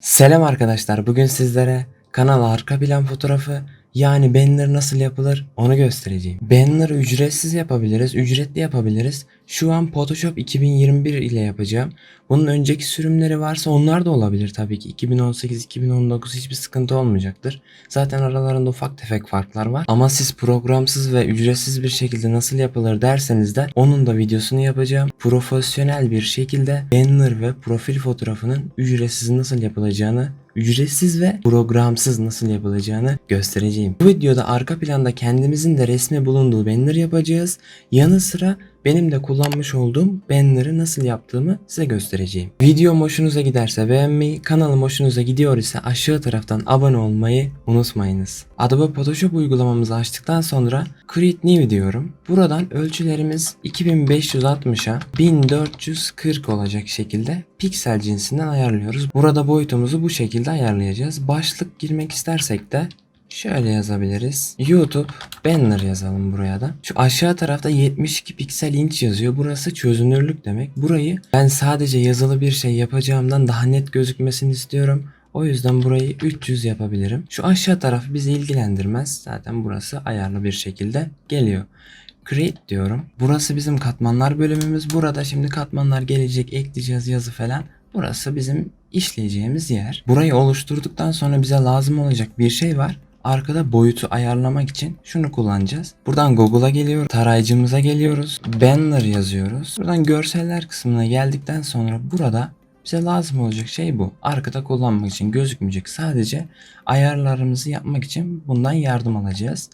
Selam arkadaşlar. Bugün sizlere kanal arka plan fotoğrafı yani banner nasıl yapılır onu göstereceğim. Banner'ı ücretsiz yapabiliriz, ücretli yapabiliriz. Şu an Photoshop 2021 ile yapacağım. Bunun önceki sürümleri varsa onlar da olabilir tabii ki. 2018, 2019 hiçbir sıkıntı olmayacaktır. Zaten aralarında ufak tefek farklar var. Ama siz programsız ve ücretsiz bir şekilde nasıl yapılır derseniz de onun da videosunu yapacağım. Profesyonel bir şekilde banner ve profil fotoğrafının ücretsiz nasıl yapılacağını ücretsiz ve programsız nasıl yapılacağını göstereceğim. Bu videoda arka planda kendimizin de resmi bulunduğu banner yapacağız. Yanı sıra benim de kullanmış olduğum banner'ı nasıl yaptığımı size göstereceğim. Videom hoşunuza giderse beğenmeyi, kanalım hoşunuza gidiyor ise aşağı taraftan abone olmayı unutmayınız. Adobe Photoshop uygulamamızı açtıktan sonra Create New diyorum. Buradan ölçülerimiz 2560'a 1440 olacak şekilde piksel cinsinden ayarlıyoruz. Burada boyutumuzu bu şekilde ayarlayacağız. Başlık girmek istersek de Şöyle yazabiliriz. YouTube banner yazalım buraya da. Şu aşağı tarafta 72 piksel inç yazıyor. Burası çözünürlük demek. Burayı ben sadece yazılı bir şey yapacağımdan daha net gözükmesini istiyorum. O yüzden burayı 300 yapabilirim. Şu aşağı taraf bizi ilgilendirmez. Zaten burası ayarlı bir şekilde geliyor. Create diyorum. Burası bizim katmanlar bölümümüz. Burada şimdi katmanlar gelecek, ekleyeceğiz yazı falan. Burası bizim işleyeceğimiz yer. Burayı oluşturduktan sonra bize lazım olacak bir şey var. Arkada boyutu ayarlamak için şunu kullanacağız. Buradan Google'a geliyoruz. Tarayıcımıza geliyoruz. Banner yazıyoruz. Buradan görseller kısmına geldikten sonra burada bize lazım olacak şey bu. Arkada kullanmak için gözükmeyecek. Sadece ayarlarımızı yapmak için bundan yardım alacağız.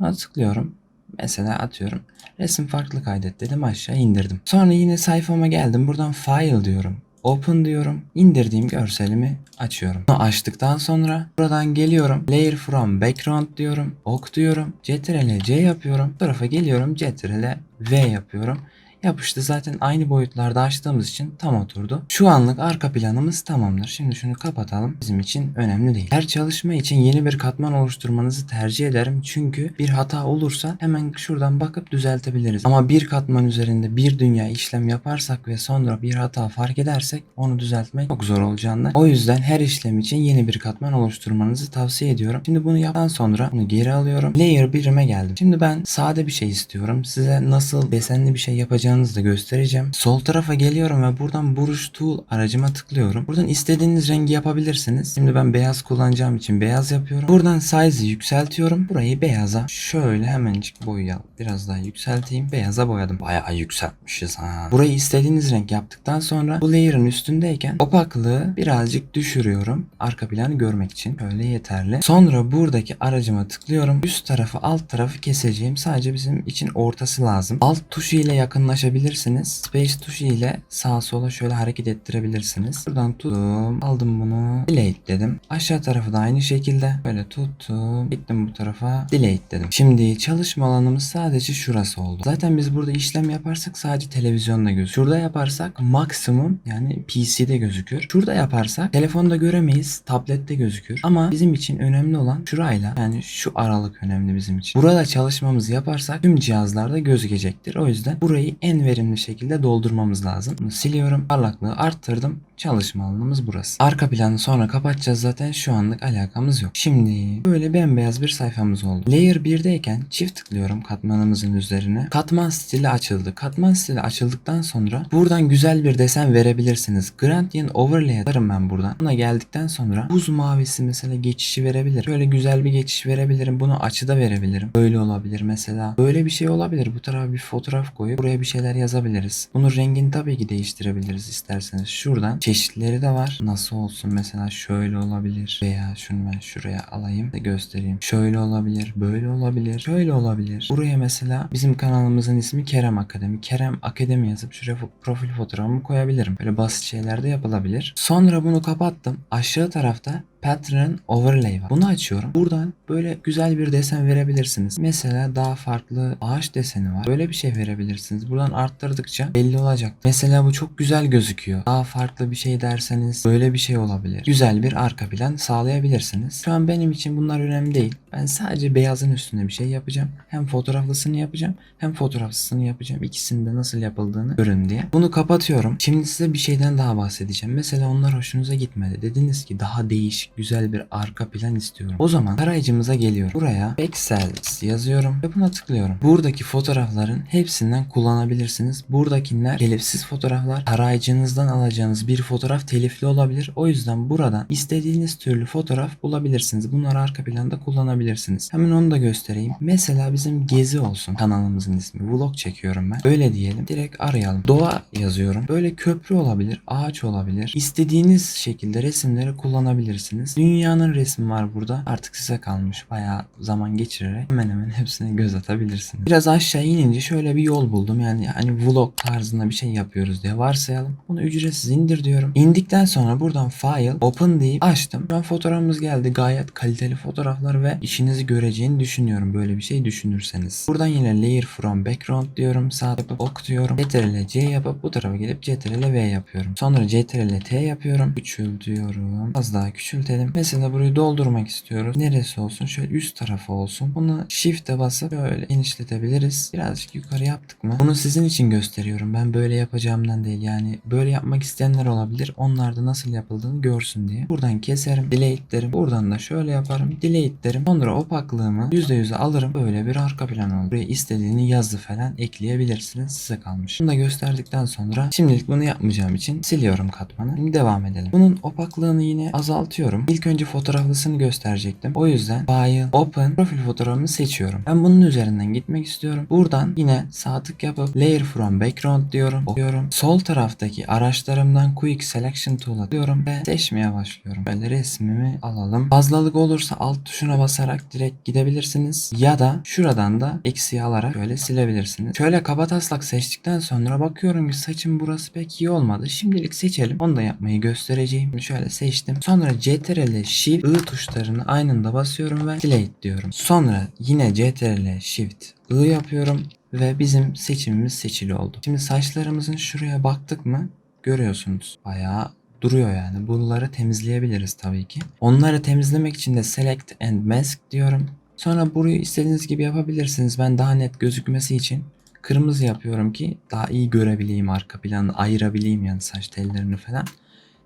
Buna tıklıyorum. Mesela atıyorum. Resim farklı kaydet dedim aşağı indirdim. Sonra yine sayfama geldim. Buradan file diyorum. Open diyorum. İndirdiğim görselimi açıyorum. Bunu açtıktan sonra buradan geliyorum. Layer from background diyorum. Ok diyorum. Ctrl C yapıyorum. Bu tarafa geliyorum. Ctrl V yapıyorum. Yapıştı zaten aynı boyutlarda açtığımız için tam oturdu. Şu anlık arka planımız tamamdır. Şimdi şunu kapatalım. Bizim için önemli değil. Her çalışma için yeni bir katman oluşturmanızı tercih ederim. Çünkü bir hata olursa hemen şuradan bakıp düzeltebiliriz. Ama bir katman üzerinde bir dünya işlem yaparsak ve sonra bir hata fark edersek onu düzeltmek çok zor olacağından. O yüzden her işlem için yeni bir katman oluşturmanızı tavsiye ediyorum. Şimdi bunu yaptıktan sonra bunu geri alıyorum. Layer birime geldim. Şimdi ben sade bir şey istiyorum. Size nasıl desenli bir şey yapacağınızı da göstereceğim. Sol tarafa geliyorum ve buradan Brush Tool aracıma tıklıyorum. Buradan istediğiniz rengi yapabilirsiniz. Şimdi ben beyaz kullanacağım için beyaz yapıyorum. Buradan size'ı yükseltiyorum. Burayı beyaza şöyle hemencik boyayalım. Biraz daha yükselteyim. Beyaza boyadım. Bayağı yükseltmişiz ha. Burayı istediğiniz renk yaptıktan sonra bu layer'ın üstündeyken opaklığı birazcık düşürüyorum. Arka planı görmek için. Öyle yeterli. Sonra buradaki aracıma tıklıyorum. Üst tarafı alt tarafı keseceğim. Sadece bizim için ortası lazım. Alt tuşu ile yakınlaşabilirsiniz. Space tuşu ile sağa sola şöyle hareket ettirebilirsiniz. Buradan tuttum. Aldım bunu. Delete dedim. Aşağı tarafı da aynı şekilde. Böyle tuttum. Gittim bu tarafa. Delete dedim. Şimdi çalışma alanımız sadece şurası oldu. Zaten biz burada işlem yaparsak sadece televizyonda gözükür. Şurada yaparsak maksimum yani PC'de gözükür. Şurada yaparsak telefonda göremeyiz. Tablette gözükür. Ama bizim için önemli olan şurayla yani şu aralık önemli bizim için. Burada çalışmamızı yaparsak tüm cihazlarda gözükecektir. O yüzden burayı en verimli şekilde doldurmamız lazım. Siliyorum. Parlaklığı arttırdım. Çalışma alanımız burası. Arka planı sonra kapatacağız zaten şu anlık alakamız yok. Şimdi böyle bembeyaz bir sayfamız oldu. Layer 1'deyken çift tıklıyorum katmanımızın üzerine. Katman stili açıldı. Katman stili açıldıktan sonra buradan güzel bir desen verebilirsiniz. Gradient Overlay atarım ben buradan. Buna geldikten sonra buz mavisi mesela geçişi verebilir. Böyle güzel bir geçiş verebilirim. Bunu açıda verebilirim. Böyle olabilir mesela. Böyle bir şey olabilir. Bu tarafa bir fotoğraf koyup buraya bir şeyler yazabiliriz. Bunun rengini tabii ki değiştirebiliriz isterseniz. Şuradan çeşitleri de var. Nasıl olsun mesela şöyle olabilir veya şunu ben şuraya alayım da göstereyim. Şöyle olabilir, böyle olabilir, şöyle olabilir. Buraya mesela bizim kanalımızın ismi Kerem Akademi. Kerem Akademi yazıp şuraya profil fotoğrafımı koyabilirim. Böyle basit şeyler de yapılabilir. Sonra bunu kapattım. Aşağı tarafta Pattern Overlay var. Bunu açıyorum. Buradan böyle güzel bir desen verebilirsiniz. Mesela daha farklı ağaç deseni var. Böyle bir şey verebilirsiniz. Buradan arttırdıkça belli olacak. Mesela bu çok güzel gözüküyor. Daha farklı bir şey derseniz böyle bir şey olabilir. Güzel bir arka plan sağlayabilirsiniz. Şu an benim için bunlar önemli değil. Ben sadece beyazın üstünde bir şey yapacağım. Hem fotoğraflısını yapacağım hem fotoğrafsızını yapacağım. İkisinin de nasıl yapıldığını görün diye. Bunu kapatıyorum. Şimdi size bir şeyden daha bahsedeceğim. Mesela onlar hoşunuza gitmedi. Dediniz ki daha değişik güzel bir arka plan istiyorum. O zaman tarayıcımıza geliyorum. Buraya Pexels yazıyorum ve buna tıklıyorum. Buradaki fotoğrafların hepsinden kullanabilirsiniz. Buradakiler telifsiz fotoğraflar. Tarayıcınızdan alacağınız bir fotoğraf telifli olabilir. O yüzden buradan istediğiniz türlü fotoğraf bulabilirsiniz. Bunları arka planda kullanabilirsiniz. Hemen onu da göstereyim. Mesela bizim gezi olsun kanalımızın ismi. Vlog çekiyorum ben. Öyle diyelim. Direkt arayalım. Doğa yazıyorum. Böyle köprü olabilir, ağaç olabilir. İstediğiniz şekilde resimleri kullanabilirsiniz. Dünyanın resmi var burada. Artık size kalmış. Bayağı zaman geçirerek hemen hemen hepsine göz atabilirsiniz. Biraz aşağı inince şöyle bir yol buldum. Yani hani vlog tarzında bir şey yapıyoruz diye varsayalım. Bunu ücretsiz indir diyorum. İndikten sonra buradan file open deyip açtım. Şu an fotoğrafımız geldi. Gayet kaliteli fotoğraflar ve işinizi göreceğini düşünüyorum. Böyle bir şey düşünürseniz. Buradan yine layer from background diyorum. Sağ yapıp ok diyorum. Ctrl C yapıp bu tarafa gelip Ctrl V yapıyorum. Sonra Ctrl T yapıyorum. Küçültüyorum. Az daha küçültelim. Mesela burayı doldurmak istiyoruz. Neresi olsun? Şöyle üst tarafı olsun. Bunu shift'e basıp böyle genişletebiliriz. Birazcık yukarı yaptık mı? Bunu sizin için gösteriyorum. Ben böyle yapacağımdan değil. Yani böyle yapmak isteyenler olabilir. Onlar da nasıl yapıldığını görsün diye. Buradan keserim. Delete derim. Buradan da şöyle yaparım. Delete derim. Sonra opaklığımı %100'e alırım. Böyle bir arka plan olur. Buraya istediğini yazı falan ekleyebilirsiniz. Size kalmış. Bunu da gösterdikten sonra şimdilik bunu yapmayacağım için siliyorum katmanı. Şimdi devam edelim. Bunun opaklığını yine azaltıyorum. İlk önce fotoğraflısını gösterecektim. O yüzden File, Open, profil fotoğrafımı seçiyorum. Ben bunun üzerinden gitmek istiyorum. Buradan yine sağ tık yapıp Layer from Background diyorum. Okuyorum. Sol taraftaki araçlarımdan Quick Selection Tool'a diyorum ve seçmeye başlıyorum. Böyle resmimi alalım. Fazlalık olursa alt tuşuna basarak direkt gidebilirsiniz. Ya da şuradan da eksiği alarak böyle silebilirsiniz. Şöyle kaba taslak seçtikten sonra bakıyorum ki saçım burası pek iyi olmadı. Şimdilik seçelim. Onu da yapmayı göstereceğim. Şöyle seçtim. Sonra CTRL Shift I tuşlarını aynı anda basıyorum ve Delete diyorum. Sonra yine CTRL Shift I yapıyorum ve bizim seçimimiz seçili oldu. Şimdi saçlarımızın şuraya baktık mı görüyorsunuz. Bayağı duruyor yani. Bunları temizleyebiliriz tabii ki. Onları temizlemek için de Select and Mask diyorum. Sonra burayı istediğiniz gibi yapabilirsiniz. Ben daha net gözükmesi için kırmızı yapıyorum ki daha iyi görebileyim arka planı, ayırabileyim yani saç tellerini falan.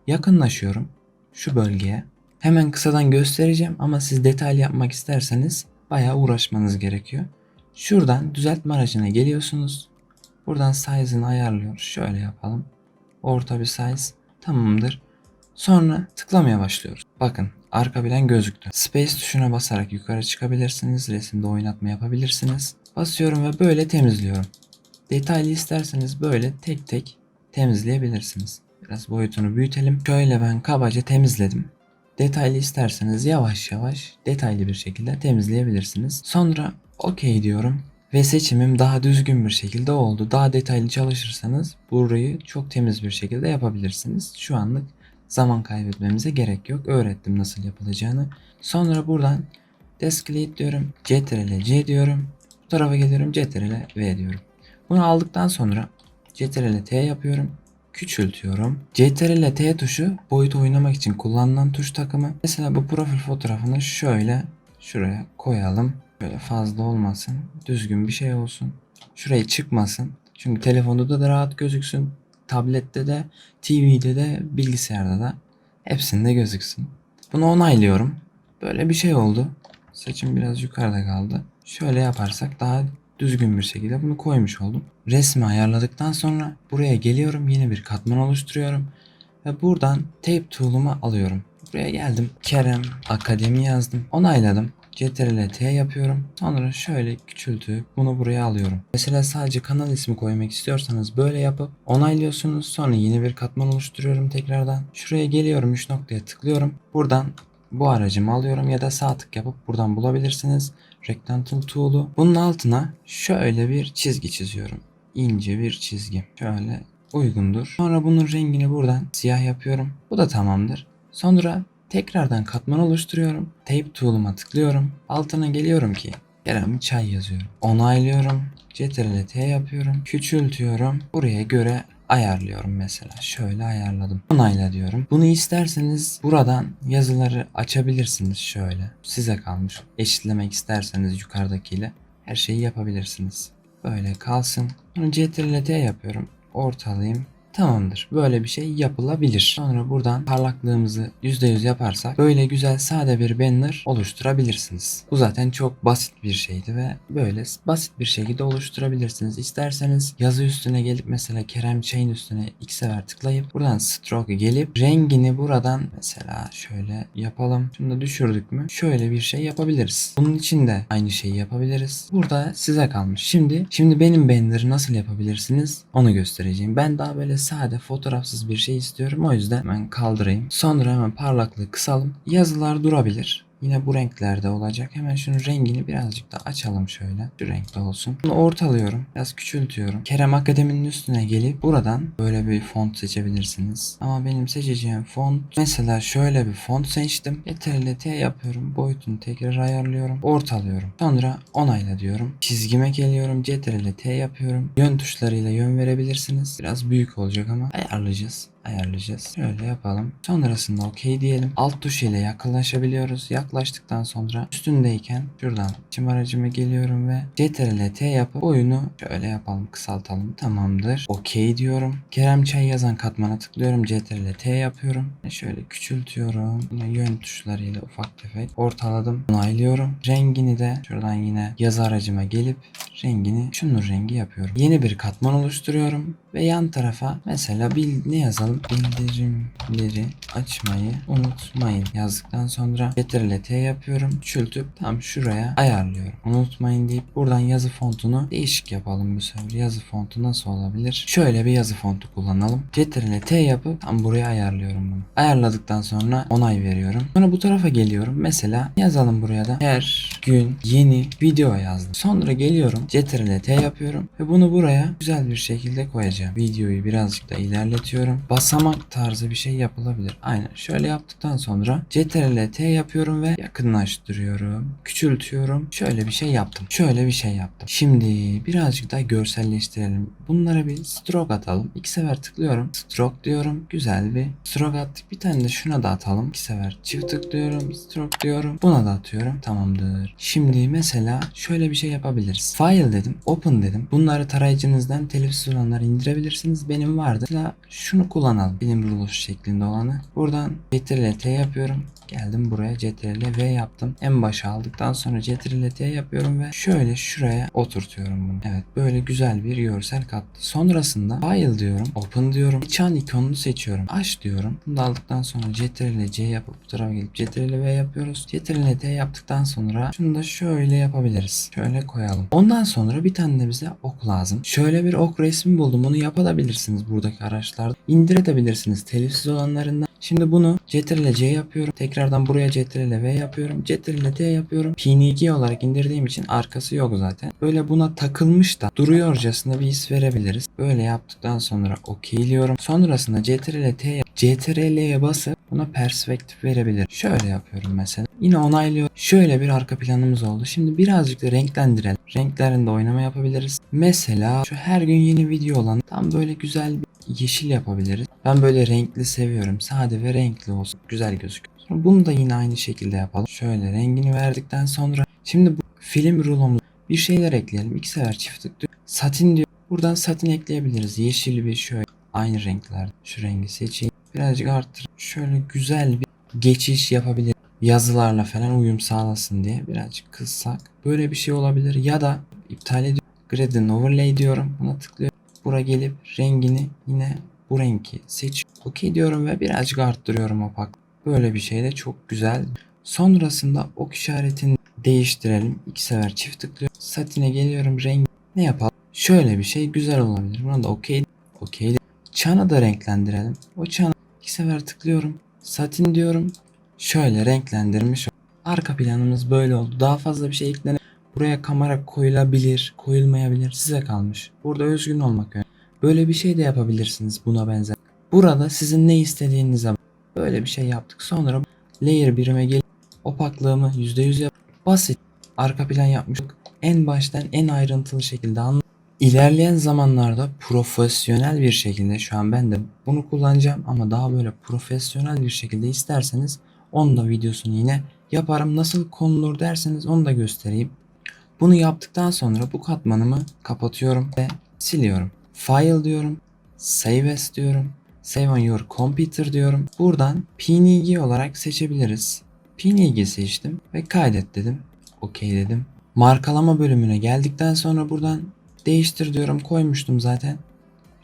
Yakınlaşıyorum şu bölgeye. Hemen kısadan göstereceğim ama siz detaylı yapmak isterseniz bayağı uğraşmanız gerekiyor. Şuradan düzeltme aracına geliyorsunuz. Buradan size'ını ayarlıyoruz. Şöyle yapalım. Orta bir size. Tamamdır. Sonra tıklamaya başlıyoruz. Bakın arka plan gözüktü. Space tuşuna basarak yukarı çıkabilirsiniz. Resimde oynatma yapabilirsiniz. Basıyorum ve böyle temizliyorum. Detaylı isterseniz böyle tek tek temizleyebilirsiniz. Biraz boyutunu büyütelim. Şöyle ben kabaca temizledim. Detaylı isterseniz yavaş yavaş detaylı bir şekilde temizleyebilirsiniz. Sonra OK diyorum ve seçimim daha düzgün bir şekilde oldu. Daha detaylı çalışırsanız burayı çok temiz bir şekilde yapabilirsiniz. Şu anlık zaman kaybetmemize gerek yok. Öğrettim nasıl yapılacağını. Sonra buradan Desclate diyorum. Ctrl C diyorum. Bu tarafa geliyorum. Ctrl V diyorum. Bunu aldıktan sonra Ctrl T yapıyorum. Küçültüyorum. Ctrl T tuşu boyut oynamak için kullanılan tuş takımı. Mesela bu profil fotoğrafını şöyle şuraya koyalım. Böyle fazla olmasın. Düzgün bir şey olsun. Şuraya çıkmasın. Çünkü telefonda da rahat gözüksün. Tablette de, TV'de de, bilgisayarda da hepsinde gözüksün. Bunu onaylıyorum. Böyle bir şey oldu. Saçım biraz yukarıda kaldı. Şöyle yaparsak daha düzgün bir şekilde bunu koymuş oldum. Resmi ayarladıktan sonra buraya geliyorum. Yeni bir katman oluşturuyorum. Ve buradan tape tool'umu alıyorum. Buraya geldim. Kerem Akademi yazdım. Onayladım. Ctrl T yapıyorum. Sonra şöyle küçültüp bunu buraya alıyorum. Mesela sadece kanal ismi koymak istiyorsanız böyle yapıp onaylıyorsunuz. Sonra yeni bir katman oluşturuyorum tekrardan. Şuraya geliyorum 3 noktaya tıklıyorum. Buradan bu aracımı alıyorum ya da sağ tık yapıp buradan bulabilirsiniz. Rectangle tool'u. Bunun altına şöyle bir çizgi çiziyorum. İnce bir çizgi. Şöyle uygundur. Sonra bunun rengini buradan siyah yapıyorum. Bu da tamamdır. Sonra Tekrardan katman oluşturuyorum. Tape tool'uma tıklıyorum. Altına geliyorum ki Kerem çay yazıyorum. Onaylıyorum. Ctrl T yapıyorum. Küçültüyorum. Buraya göre ayarlıyorum mesela. Şöyle ayarladım. Onayla diyorum. Bunu isterseniz buradan yazıları açabilirsiniz şöyle. Size kalmış. Eşitlemek isterseniz yukarıdakiyle her şeyi yapabilirsiniz. Böyle kalsın. Bunu Ctrl T yapıyorum. Ortalayayım. Tamamdır. Böyle bir şey yapılabilir. Sonra buradan parlaklığımızı %100 yaparsak böyle güzel sade bir banner oluşturabilirsiniz. Bu zaten çok basit bir şeydi ve böyle basit bir şekilde oluşturabilirsiniz. İsterseniz yazı üstüne gelip mesela Kerem Çay'ın üstüne iki sefer tıklayıp buradan stroke gelip rengini buradan mesela şöyle yapalım. Şunu da düşürdük mü? Şöyle bir şey yapabiliriz. Bunun için de aynı şeyi yapabiliriz. Burada size kalmış. Şimdi şimdi benim banner'ı nasıl yapabilirsiniz onu göstereceğim. Ben daha böyle sade fotoğrafsız bir şey istiyorum. O yüzden hemen kaldırayım. Sonra hemen parlaklığı kısalım. Yazılar durabilir. Yine bu renklerde olacak. Hemen şunun rengini birazcık da açalım şöyle. Şu renkte olsun. Bunu ortalıyorum. Biraz küçültüyorum. Kerem Akademi'nin üstüne gelip buradan böyle bir font seçebilirsiniz. Ama benim seçeceğim font mesela şöyle bir font seçtim. Ctrl T yapıyorum. Boyutunu tekrar ayarlıyorum. Ortalıyorum. Sonra onayla diyorum. Çizgime geliyorum. Ctrl T yapıyorum. Yön tuşlarıyla yön verebilirsiniz. Biraz büyük olacak ama ayarlayacağız ayarlayacağız. Şöyle yapalım. Sonrasında OK diyelim. Alt tuş ile yakınlaşabiliyoruz. Yaklaştıktan sonra üstündeyken şuradan çim aracıma geliyorum ve CTRL T yapıp oyunu şöyle yapalım. Kısaltalım. Tamamdır. OK diyorum. Kerem Çay yazan katmana tıklıyorum. CTRL T yapıyorum. Şöyle küçültüyorum. Yine yön tuşlarıyla ufak tefek ortaladım. Onaylıyorum. Rengini de şuradan yine yazı aracıma gelip rengini şunun rengi yapıyorum. Yeni bir katman oluşturuyorum ve yan tarafa mesela bil, ne yazalım? Bildirimleri açmayı unutmayın yazdıktan sonra Ctrl T yapıyorum. Küçültüp tam şuraya ayarlıyorum. Unutmayın deyip buradan yazı fontunu değişik yapalım bu sefer. Yazı fontu nasıl olabilir? Şöyle bir yazı fontu kullanalım. Ctrl T yapıp tam buraya ayarlıyorum bunu. Ayarladıktan sonra onay veriyorum. Sonra bu tarafa geliyorum. Mesela yazalım buraya da her gün yeni video yazdım. Sonra geliyorum. Ctrl T yapıyorum ve bunu buraya güzel bir şekilde koyacağım. Videoyu birazcık da ilerletiyorum. Basamak tarzı bir şey yapılabilir. Aynen şöyle yaptıktan sonra Ctrl T yapıyorum ve yakınlaştırıyorum. Küçültüyorum. Şöyle bir şey yaptım. Şöyle bir şey yaptım. Şimdi birazcık daha görselleştirelim. Bunlara bir stroke atalım. İki sefer tıklıyorum. Stroke diyorum. Güzel bir stroke attık. Bir tane de şuna da atalım. İki sefer çift tıklıyorum. Stroke diyorum. Buna da atıyorum. Tamamdır. Şimdi mesela şöyle bir şey yapabiliriz. File dedim. Open dedim. Bunları tarayıcınızdan telifsiz olanları indirebilirsiniz. Benim vardı. Mesela şunu kullanalım. Bilim rulosu şeklinde olanı. Buradan Ctrl T yapıyorum. Geldim buraya Ctrl V yaptım. En başa aldıktan sonra Ctrl T yapıyorum ve şöyle şuraya oturtuyorum bunu. Evet böyle güzel bir görsel kattı. Sonrasında File diyorum. Open diyorum. Çan ikonunu seçiyorum. Aç diyorum. Bunu da aldıktan sonra Ctrl C yapıp bu tarafa gelip Ctrl V yapıyoruz. Ctrl T yaptıktan sonra şunu da şöyle yapabiliriz. Şöyle koyalım. Ondan sonra bir tane de bize ok lazım. Şöyle bir ok resmi buldum. Bunu yapabilirsiniz buradaki araçlarda. İndirebilirsiniz telifsiz olanlarından. Şimdi bunu Ctrl C yapıyorum. Tekrardan buraya Ctrl V yapıyorum. Ctrl T yapıyorum. PNG olarak indirdiğim için arkası yok zaten. Böyle buna takılmış da duruyorcasına bir his verebiliriz. Böyle yaptıktan sonra okeyliyorum. Sonrasında Ctrl T CTRL'ye basıp buna perspektif verebilir. Şöyle yapıyorum mesela. Yine onaylıyorum. Şöyle bir arka planımız oldu. Şimdi birazcık da renklendirelim. Renklerinde oynama yapabiliriz. Mesela şu her gün yeni video olan tam böyle güzel bir yeşil yapabiliriz. Ben böyle renkli seviyorum. Sade ve renkli olsun. Güzel gözüküyor. Bunu da yine aynı şekilde yapalım. Şöyle rengini verdikten sonra şimdi bu film rulomuz bir şeyler ekleyelim. İki sefer çift tıklıyor. Satin diyor. Buradan satin ekleyebiliriz. Yeşil bir şöyle aynı renkler. Şu rengi seçeyim. Birazcık arttır. Şöyle güzel bir geçiş yapabilir. Yazılarla falan uyum sağlasın diye birazcık kıssak. Böyle bir şey olabilir. Ya da iptal ediyorum. Gradient overlay diyorum. Buna tıklıyorum. Bura gelip rengini yine bu rengi seç. OK diyorum ve birazcık arttırıyorum opak. Böyle bir şey de çok güzel. Sonrasında ok işaretini değiştirelim. İki sefer çift tıklıyorum. Satine geliyorum. Renk ne yapalım? Şöyle bir şey güzel olabilir. Buna da OK. OK. Çanı da renklendirelim. O çanı iki sefer tıklıyorum. Satin diyorum. Şöyle renklendirmiş. Arka planımız böyle oldu. Daha fazla bir şey eklenebilir. Buraya kamera koyulabilir, koyulmayabilir. Size kalmış. Burada özgün olmak önemli. Böyle bir şey de yapabilirsiniz buna benzer. Burada sizin ne istediğinize Böyle bir şey yaptık. Sonra layer birime gel opaklığımı %100 yap. Basit arka plan yapmış. En baştan en ayrıntılı şekilde anlat. İlerleyen zamanlarda profesyonel bir şekilde şu an ben de bunu kullanacağım ama daha böyle profesyonel bir şekilde isterseniz onun da videosunu yine yaparım. Nasıl konulur derseniz onu da göstereyim. Bunu yaptıktan sonra bu katmanımı kapatıyorum ve siliyorum. File diyorum. Save as diyorum. Save on your computer diyorum. Buradan PNG olarak seçebiliriz. PNG seçtim ve kaydet dedim. OK dedim. Markalama bölümüne geldikten sonra buradan değiştir diyorum. Koymuştum zaten.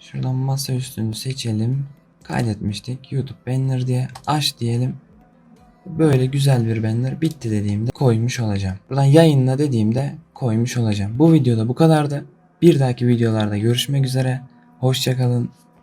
Şuradan masa üstünü seçelim. Kaydetmiştik. YouTube banner diye aç diyelim. Böyle güzel bir banner bitti dediğimde koymuş olacağım. Buradan yayınla dediğimde koymuş olacağım. Bu videoda bu kadardı. Bir dahaki videolarda görüşmek üzere. Hoşçakalın.